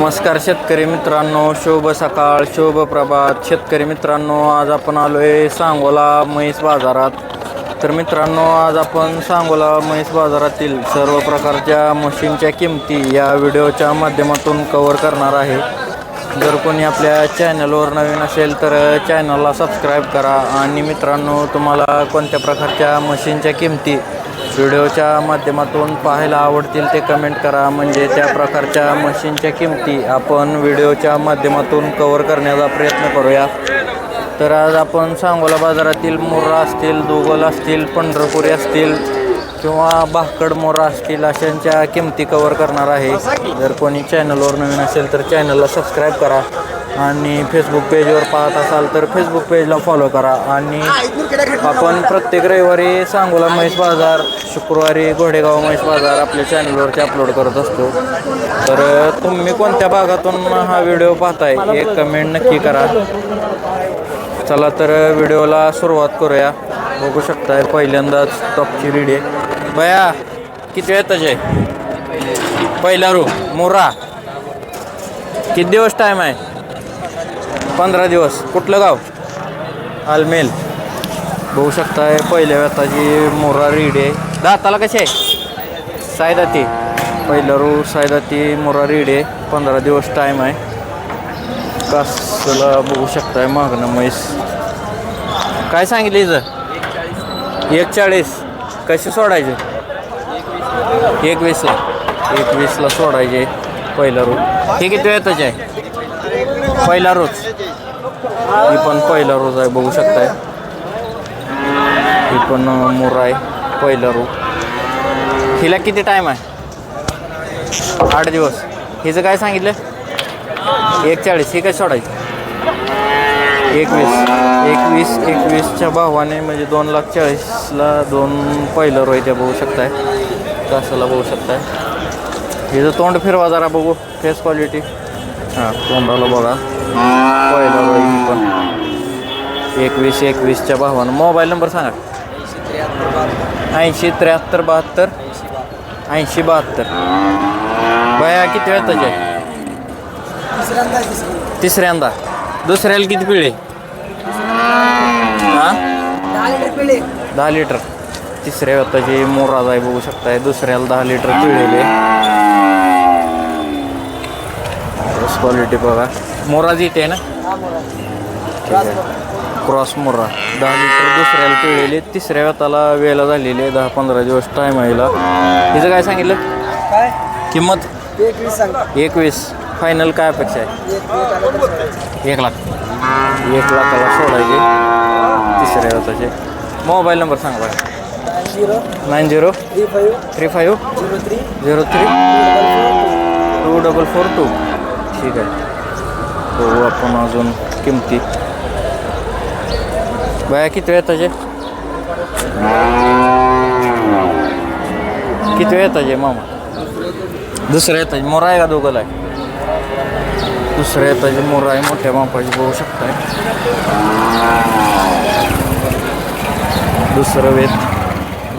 नमस्कार शेतकरी मित्रांनो शुभ सकाळ शुभ प्रभात. शेतकरी मित्रांनो आज आपण आलो आहे सांगोला म्हैस बाजारात. तर मित्रांनो आज आपण सांगोला म्हैस बाजारातील सर्व प्रकारच्या मशीनच्या किमती या व्हिडिओच्या माध्यमातून कवर करणार आहे. जर कोणी आपल्या चॅनलवर नवीन असेल तर चॅनलला सबस्क्राईब करा. आणि मित्रांनो तुम्हाला कोणत्या प्रकारच्या मशीनच्या किमती व्हिडिओच्या माध्यमातून पाहायला आवडतील ते कमेंट करा. म्हणजे त्या प्रकारच्या मशीनच्या किमती आपण व्हिडिओच्या माध्यमातून कवर करण्याचा प्रयत्न करूया. तर आज आपण सांगोला बाजारातील मुर्रा असतील दुगल असतील पंढरपुरी असतील किंवा भाकड मोरा असतील अशांच्या किमती कवर करणार आहे. जर कोणी चॅनलवर नवीन असेल तर चॅनलला सबस्क्राईब करा. आणि फेसबुक पेजवर पाहत असाल तर फेसबुक पेजला फॉलो करा. आणि आपण प्रत्येक रविवारी सांगोला महेश बाजार शुक्रवारी घोडेगाव महेश बाजार आपल्या चॅनलवरती अपलोड करत असतो. तर तुम्ही कोणत्या भागातून हा व्हिडिओ पाहताय एक कमेंट नक्की करा. चला तर व्हिडिओला सुरुवात करूया. बघू शकताय पहिल्यांदाच टॉपची रीड आहे. बया किती वेळ त्याचे पहिला रू मोरा. किती दिवस टाईम आहे? पंधरा दिवस. कुठलं गाव? आलमेल. बघू शकताय पहिल्या व्यताची मोरा रीड आहे. दाताला कशी आहे? सायदाती. पहिला रू सायदाती मोरा रीड आहे. पंधरा दिवस टाईम आहे. कासला बघू शकताय मागणं म्हैस. काय सांगितलं इथं एक चाळीस कसे सोडायचे? एकवीसला एकवीसला सोडायचे पहिला रोज हे किती वेळाचे आहे? पहिला रोज. ही पण पहिला रोज आहे बघू शकताय. ही पण मोर आहे पहिला रोज हिला किती टाईम आहे? आठ दिवस. हिचं काय सांगितलं? एक चाळीस ही काय सोडायची? एकवीस. एकवीस एकवीसच्या भावाने म्हणजे दोन लाख चाळीसला दोन पहिलं त्या बघू शकताय. तासाला बघू शकताय. हिचं तोंड फिरवा जरा बघू. फेस क्वालिटी हां तोंडाला बघा? पहिलं रोही पण. एकवीस एकवीसच्या भावानं. मोबाईल नंबर सांगा. ऐंशी त्र्याहत्तर बहात्तर. ऐंशी बहात्तर. बया किती वेळ त्याचे तिसऱ्यांदा. दुसऱ्याला किती पिळे? हां? दहा लिटर. तिसऱ्या व्यताची मोराज आहे बघू शकताय. दुसऱ्याला दहा लिटर पिळेले. क्वालिटी बघा. मोराज इथे आहे ना? ठीक आहे. क्रॉस मोरा. दहा लिटर दुसऱ्याला पिळलेले तिसऱ्या व्यताला वेळेला झालेले दहा पंधरा दिवस टाईम आहे हिला. हिचं काय सांगितलं? काय? किंमत? एकवीस फायनल काय अपेक्षा आहे? एक लाख. एक लाखाला सोडायचे. तिसऱ्या व्यताचे. मोबाईल नंबर सांगा बघा nine zero nine zero three five three five zero three zero three two double four two ठीक आहे. बघू आपण अजून किमती. बाया किती वेळ त्याचे किती वेळ त्याचे मामा? दुसरं येताचे मोरा आहे का दोघं आहे दुसऱ्या येताचे मोरा आहे मोठ्या मापाची बघू शकताय. दुसरं वेत.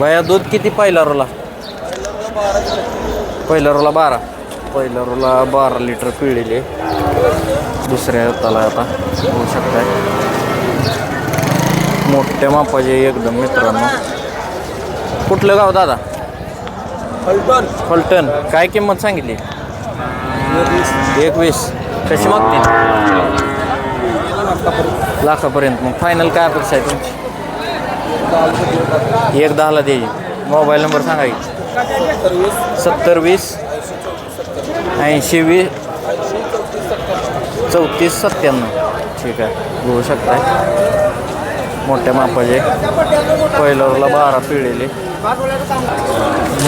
बाया दूध किती पहिला रोला पहिला रोला बारा. पहिल्या रोला बारा लिटर पिळलेले. दुसऱ्या त्याला आता होऊ शकताय. मोठ्या मापाचे एकदम मित्रांनो. कुठलं गाव दादा? फलटण. फलटण. काय किंमत सांगितली? एकवीस. कशी मागते? लाखापर्यंत. मग फायनल काय अपेक्षा आहे तुमची? एक दहाला द्यायची मोबाईल नंबर सांगा सत्तर वीस. ऐंशी वीस चौतीस सत्त्याण्णव. ठीक आहे. घेऊ शकताय. मोठ्या मापाचे पहिल्यावरला बारा पिळेले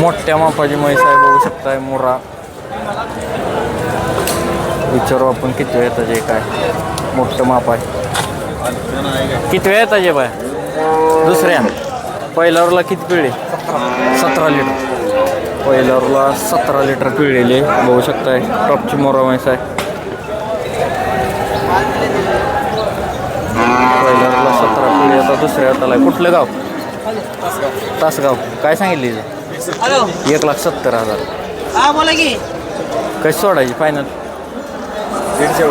मोठ्या मापाची म्हैस आहे बघू शकताय मुरा. विचारू आपण किती वेळ येताचे काय. मोठं माप आहे. किती वेळ येताचे बाय? दुसऱ्या. पहिल्यावरला किती पिळे सतरा लिटर. पहिल्यावरला सतरा लिटर पिळलेले बघू शकताय टॉपची मोरा म्हैस आहे. पहिल्यावरला सतरा पिढी आता दुसऱ्या हाताला आहे. कुठलं गाव? तासगाव. काय सांगितली एक लाख सत्तर हजार. हा बोला की. कशी सोडायची फायनल दीडशे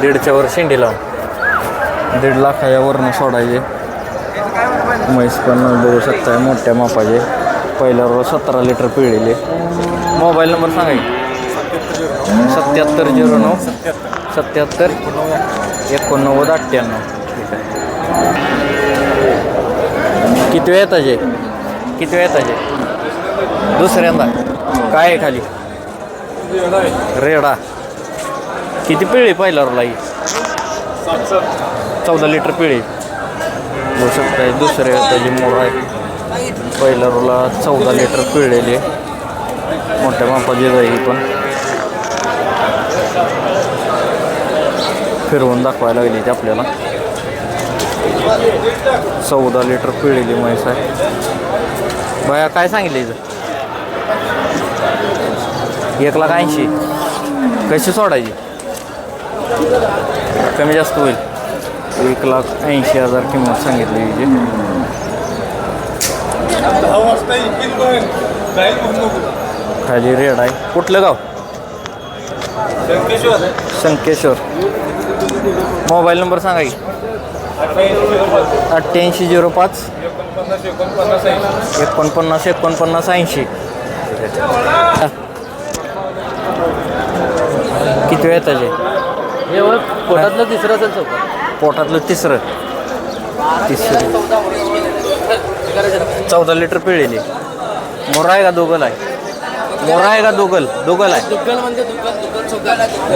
दीडच्या वर शेंडी लावून. दीड लाखाच्या वरनं सोडायचे. म्हैस पण बघू शकताय मोठ्या मापाचे. पहिल्यावर सतरा लिटर पिळलेले. मोबाईल नंबर सांगा सत्याहत्तर झिरो नऊ. सत्याहत्तर एकोणनव्वद अठ्ठ्याण्णव. ठीक आहे किती वेळ येताचे किती वेळ येताचे दुसऱ्यांदा. काय आहे खाली? रेडा. किती पिळी पहिल्यावर ही? चौदा लिटर पिळी होऊ शकताय. दुसऱ्या त्याची मोर आहे. पहिल्या रोला चौदा लिटर पिळलेली आहे. मोठ्या मापाची जाई पण. फिरवून दाखवायला लागली ती आपल्याला. चौदा लिटर पिळलेली म्हैस आहे. बाया काय सांगितलं इथं? एक लाख ऐंशी. कशी सोडायची? कमी जास्त होईल. एक लाख ऐंशी हजार किंमत सांगितली हिची. दहा वाजता येतील पण जाईल म्हणून नको खाली रेड आहे. कुठलं गाव? संकेश्वर संकेश्वर मोबाईल नंबर सांगा की. अठ्ठ्याऐंशी झिरो पाच. एकोणपन्नास एकोणपन्नास ऐंशी. एकोणपन्नास एकोणपन्नास ऐंशी किती वेळ त्याचे पोटातलं तिसरं असेल चौका पोटातलं तिसरं. तिसरं. चौदा लिटर पिळलेली. मोरा आहे का दोगल आहे? मोरा आहे का दोगल? दोगल आहे. दुग्गल म्हणजे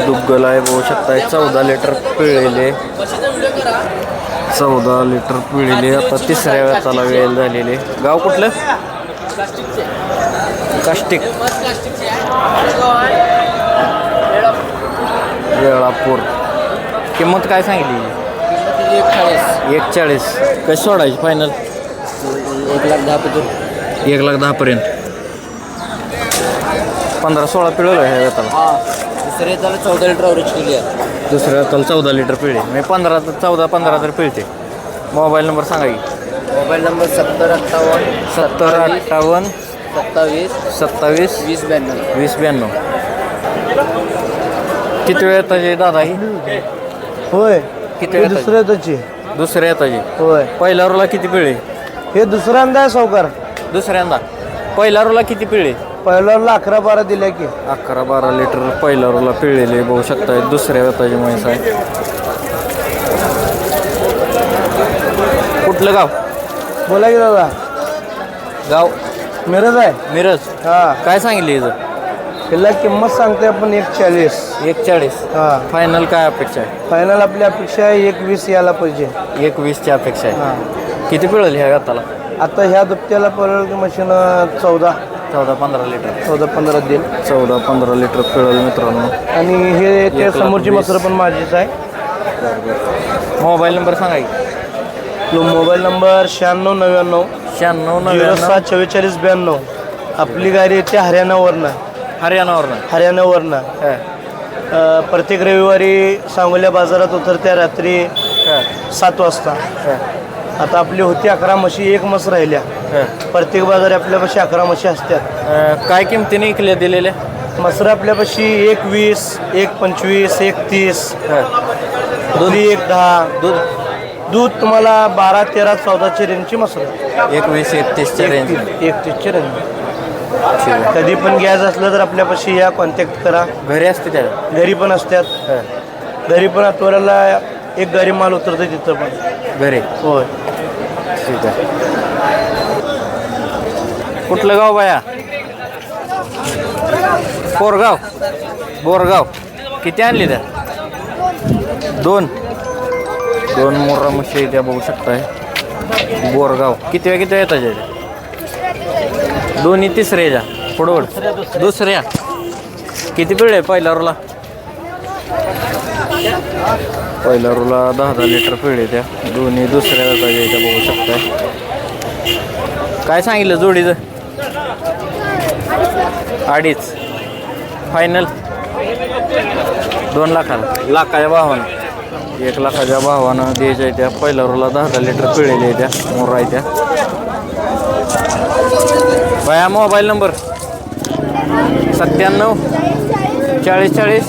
दुग्गल आहे बघू शकताय. चौदा लिटर पिळलेले. चौदा लिटर पिळलेले. आता तिसऱ्या वेळाला वेळ झालेले. गाव कुठलं? काष्टिक वेळापूर. किंमत काय सांगितली? एक चाळीस कशी सोडायची फायनल एक लाख दहा पत्र. एक लाख दहापर्यंत पंधरा सोळा पिळवलं ह्या वेताला हा. दुसरे त्याला चौदा लिटर अवरेज केली आहे. दुसऱ्या वेताला चौदा लिटर पिळे म्हणजे पंधरा चौदा पंधरा तर पिळते. मोबाईल नंबर सांगा की. मोबाईल नंबर सत्तर अठ्ठावन्न सत्तर अठ्ठावन्न सत्तावीस सत्तावीस वीस ब्याण्णव. वीस ब्याण्णव. किती वेळ येताचे दादा ही? होय. किती वेळ दुसऱ्या त्याची दुसऱ्या येताचे. होय. पहिल्या रोला किती पिळे हे दुसऱ्यांदा आहे सावकार. दुसऱ्यांदा. पहिल्या रोला किती पिळे पहिल्याला अकरा बारा दिल्या की. अकरा बारा लिटर पहिल्या रोला पिळलेले बघू शकताय दुसऱ्या वेताची म्हैस आहे कुठलं गाव? बोला की दादा. गाव? मिरज आहे. मिरज. हा. काय सांगितले इथं? त्याला किंमत सांगते आपण एक चाळीस एक चाळीस हा. फायनल काय अपेक्षा आहे? फायनल आपली अपेक्षा आहे एक वीस यायला पाहिजे. एक वीसची अपेक्षा हा. आहे किती पिळेल ह्या गाताला? आता ह्या दुपट्याला पडेल की मशीन चौदा. चौदा पंधरा लिटर चौदा पंधरा देईल. चौदा पंधरा लिटर पिळेल मित्रांनो. आणि हे त्या समोरची. मसरं पण माझीच आहे. मोबाईल नंबर सांगा की. मोबाईल नंबर शहाण्णव नव्याण्णव. शहाण्णव नव्याण्णव. सात चव्वेचाळीस ब्याण्णव. आपली गाडी येते हरियाणावरनं. हरियाणावरनं. हरियाणावरनं. हा, प्रत्येक रविवारी सांगोल्या बाजारात उतरत्या रात्री सात वाजता. आता आपली होती अकरा म्हशी एक म्हस राहिल्या. प्रत्येक बाजारी आपल्यापाशी अकरा म्हशी असतात अं, काय किमतीने इकल्या दिलेल्या मसरं आपल्यापाशी एक वीस एक पंचवीस एक तीस हा. दुधी? एक दहा. दूध? दूध तुम्हाला बारा तेरा चौदाची रेंजची मसरं. एक वीस एक तीसच्या रेंज एक तीसची रेंज कधी पण घ्यायचं असलं तर आपल्यापाशी या कॉन्टॅक्ट करा. घरी असते त्या घरी पण असतात घरी पण त्वराला एक गाडी माल उतरतो तिथं पण. घरी? होय. ठीक आहे. कुठलं गाव बाया? पोरगाव बोरगाव. किती आणली त्या दोन. दोन मोरा म्हशी त्या बघू शकताय. बोरगाव. किती वेळ किती वेळ येतात त्याच्या दोन्ही तिसऱ्या ज्या पुढवड दुसऱ्या. किती पिळे पहिल्या रोला पहिल्या रोला दहा दहा लिटर पिळे त्या दोन्ही दुसऱ्या वेळेच्या त्या बघू शकताय. काय सांगितलं जोडीचं? अडीच. फायनल दोन लाखाला. लाखाच्या भावानं. एक लाखाच्या भावानं द्यायच्या त्या. पहिल्या रोला दहा दहा लिटर पिळलेल्या त्या. मोरा त्या. बाया मोबाईल नंबर सत्त्याण्णव. चाळीस चाळीस.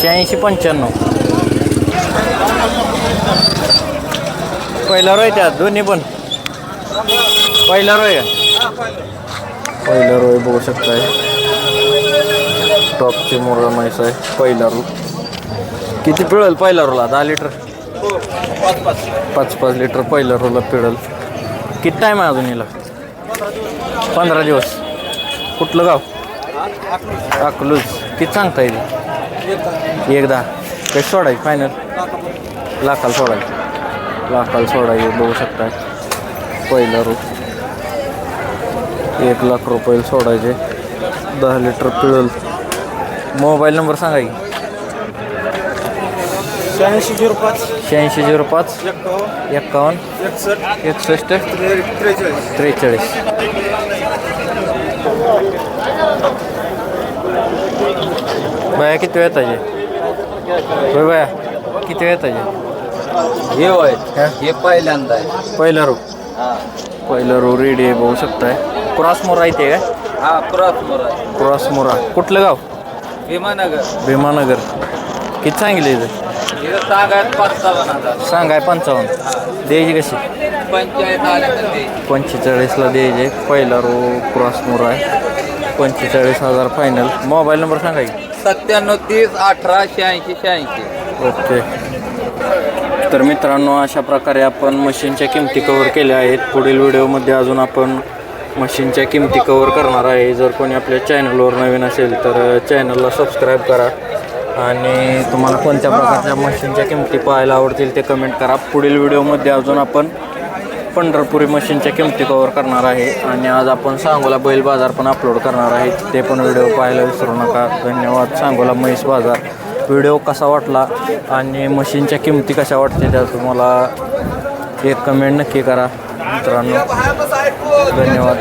शहाऐंशी पंच्याण्णव. पहिला रोय त्यात दोन्ही पण. पहिला रोय पहिला रोय बघू शकताय. टॉपची मोरा म्हैस आहे पहिला रू किती पिळेल पहिला रोला दहा लिटर पाच पाच लिटर पहिल्या रोला पिळेल. किती टाईम आहे अजून हिला? पंधरा दिवस. कुठलं गाव? अकलूज. किती सांगता येईल? एकदा. काही सोडायची फायनल लाखाला सोडायची लाखाला सोडायची बघू शकता पहिला रू एक लाख रुपये सोडायचे. दहा लिटर पिळल मोबाईल नंबर सांगा की. शहाऐंशी झिरो पाच. शहाऐंशी झिरो पाच. एक्कावन्न एकसष्ट. एकसष्ट. त्रेचाळीस. त्रेचाळीस. बाया किती वेळ येताचे होय बाया किती वेळ येताचे हे होय हा? पहिल्यांदा आहे. पहिला रो. हा. पहिला रो रेडी आहे बघू शकताय. क्रॉस मोरा येते काय? हा क्रॉसवर आहे. क्रॉस मोरा. कुठलं गाव? भीमानगर. भीमानगर. किती सांगितलं इथं? सांगायत पंचावन्न सांगाय पंचावन्न. द्यायची कशी? पंचेचाळीसला द्यायचे पहिला रो क्रॉस मोरा आहे. पंचेचाळीस हजार फायनल मोबाईल नंबर सांगा की. सत्त्याण्णव तीस अठरा शहाऐंशी शहाऐंशी. ओके तर मित्रांनो अशा प्रकारे आपण मशीनच्या किमती कवर केल्या आहेत. पुढील व्हिडिओमध्ये अजून आपण मशीनच्या किमती कवर करणार आहे. जर कोणी आपल्या चॅनलवर नवीन असेल तर चॅनलला सबस्क्राईब करा. आणि तुम्हाला कोणत्या प्रकारच्या मशीनच्या किमती पाहायला आवडतील ते कमेंट करा. पुढील व्हिडिओमध्ये अजून आपण पंढरपुरी मशीनच्या किमती कवर करणार आहे. आणि आज आपण सांगोला बैल बाजार पण अपलोड करणार आहे. ते पण व्हिडिओ पाहायला विसरू नका. धन्यवाद. सांगोला म्हैस बाजार. व्हिडिओ कसा वाटला आणि मशीनच्या किमती कशा वाटते त्या तुम्हाला एक कमेंट नक्की करा मित्रांनो. धन्यवाद.